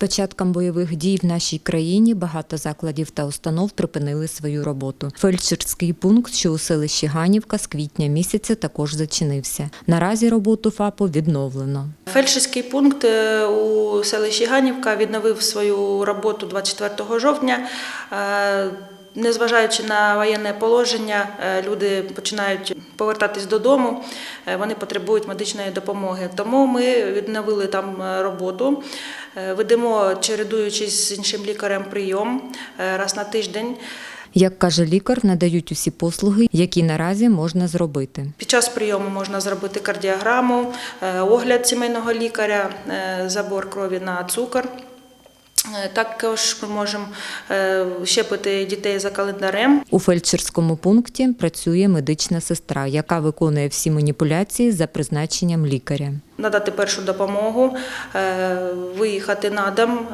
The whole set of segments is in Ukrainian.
початком бойових дій в нашій країні багато закладів та установ припинили свою роботу. Фельдшерський пункт, що у селищі Ганівка, з квітня місяця також зачинився. Наразі роботу ФАПу відновлено. Фельдшерський пункт е, у селищі Ганівка відновив свою роботу 24 жовтня. Незважаючи на воєнне положення, е, люди починають повертатись додому, е, вони потребують медичної допомоги. Тому ми відновили там е, роботу, ведемо, чередуючись з іншим лікарем, прийом раз на тиждень. Як каже лікар, надають усі послуги, які наразі можна зробити. Під час прийому можна зробити кардіограму, огляд сімейного лікаря, забор крові на цукор. Е, Також ми можемо е, щепити дітей за календарем. У фельдшерському пункті працює медична сестра, яка виконує всі маніпуляції за призначенням лікаря. Надати першу допомогу, е, виїхати на дом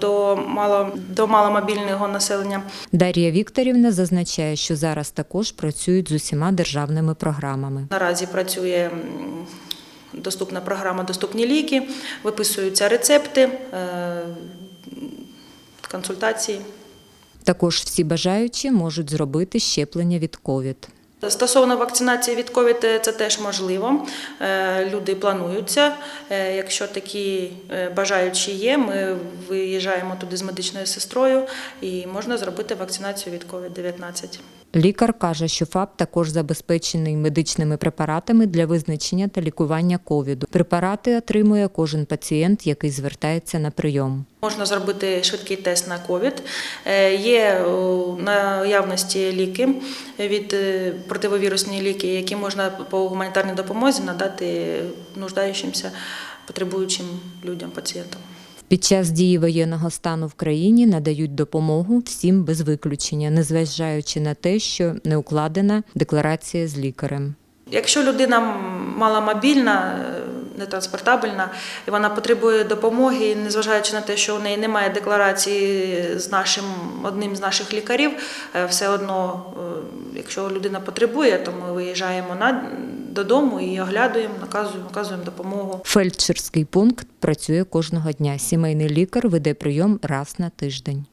до, мало, до маломобільного населення. Дар'я Вікторівна зазначає, що зараз також працюють з усіма державними програмами. Наразі працює доступна програма Доступні ліки, виписуються рецепти, консультації. Також всі бажаючі можуть зробити щеплення від ковід. Стосовно вакцинації від ковід, е, це теж можливо. Е, Люди плануються. Е, Якщо такі бажаючі є, ми виїжджаємо туди з медичною сестрою і можна зробити вакцинацію від COVID-19. Лікар каже, що ФАП також забезпечений медичними препаратами для визначення та лікування ковіду. Препарати отримує кожен пацієнт, який звертається на прийом. Можна зробити швидкий тест на ковід. Е, Є наявності ліки від е, противовірусні ліки, які можна по гуманітарній допомозі надати нуждаючимся, потребуючим людям, пацієнтам. Під час дії воєнного стану в країні надають допомогу всім без виключення, незважаючи на те, що не укладена декларація з лікарем. Якщо людина маломобільна, е, нетранспортабельна, і вона потребує допомоги, незважаючи на те, що у неї немає декларації з нашим одним з наших лікарів, е, все одно, е, якщо людина потребує, то ми виїжджаємо на додому і оглядуємо, наказуємо, наказуємо допомогу. Фельдшерський пункт працює кожного дня. Сімейний лікар веде прийом раз на тиждень.